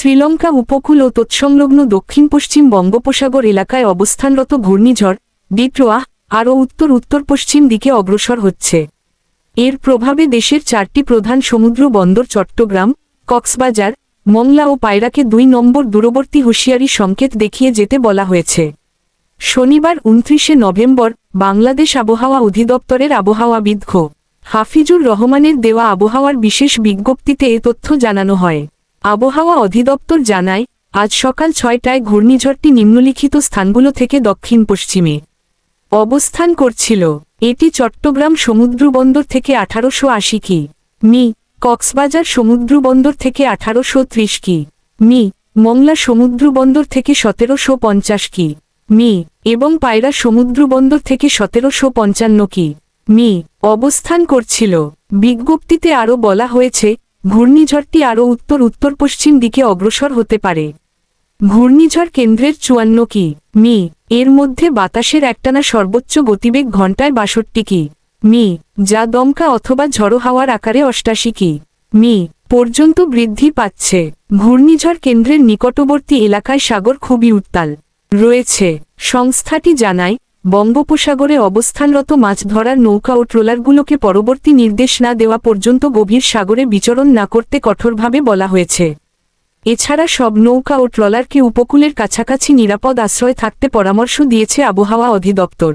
শ্রীলঙ্কা উপকূল ও তৎসংলগ্ন দক্ষিণ পশ্চিম বঙ্গোপসাগর এলাকায় অবস্থানরত ঘূর্ণিঝড় ডিট্রোয়া আরও উত্তর উত্তর পশ্চিম দিকে অগ্রসর হচ্ছে। এর প্রভাবে দেশের চারটি প্রধান সমুদ্র বন্দর চট্টগ্রাম, কক্সবাজার, মংলা ও পায়রাকে দুই নম্বর দূরবর্তী হুঁশিয়ারি সংকেত দেখিয়ে যেতে বলা হয়েছে। শনিবার উনত্রিশে নভেম্বর বাংলাদেশ আবহাওয়া অধিদপ্তরের আবহাওয়াবিদ হাফিজুর রহমানের দেওয়া আবহাওয়ার বিশেষ বিজ্ঞপ্তিতে এ তথ্য জানানো হয়। আবহাওয়া অধিদপ্তর জানায়, আজ সকাল ছয়টায় ঘূর্ণিঝড়টি নিম্নলিখিত স্থানগুলো থেকে দক্ষিণ পশ্চিমে অবস্থান করছিল। এটি চট্টগ্রাম সমুদ্রবন্দর থেকে আঠারোশো আশি কি, মি, কক্সবাজার সমুদ্রবন্দর থেকে আঠারোশো ত্রিশ কি, মি, মংলা সমুদ্রবন্দর থেকে সতেরোশো পঞ্চাশ কি, মি, এবং পায়রা সমুদ্রবন্দর থেকে সতেরোশো পঞ্চান্ন কি, মি, অবস্থান করছিল। বিজ্ঞপ্তিতে আরও বলা হয়েছে ঘূর্ণিঝড়টি আরও উত্তর উত্তর পশ্চিম দিকে অগ্রসর হতে পারে। ঘূর্ণিঝড় কেন্দ্রের চুয়ান্ন কি মি এর মধ্যে বাতাসের একটানা সর্বোচ্চ গতিবেগ ঘন্টায় বাষট্টি কি মি, যা দমকা অথবা ঝড়ো হাওয়ার আকারে অষ্টাশি কি মি পর্যন্ত বৃদ্ধি পাচ্ছে। ঘূর্ণিঝড় কেন্দ্রের নিকটবর্তী এলাকায় সাগর খুবই উত্তাল। রয়েছে, সংস্থাটি জানায় বঙ্গোপসাগরে অবস্থানরত মাছ ধরার নৌকা ও ট্রোলারগুলোকে পরবর্তী নির্দেশ না দেওয়া পর্যন্ত গভীর সাগরে বিচরণ না করতে কঠোরভাবে বলা হয়েছে। এছাড়া সব নৌকা ও ট্রলারকে উপকূলের কাছাকাছি নিরাপদ আশ্রয় থাকতে পরামর্শ দিয়েছে আবহাওয়া অধিদপ্তর।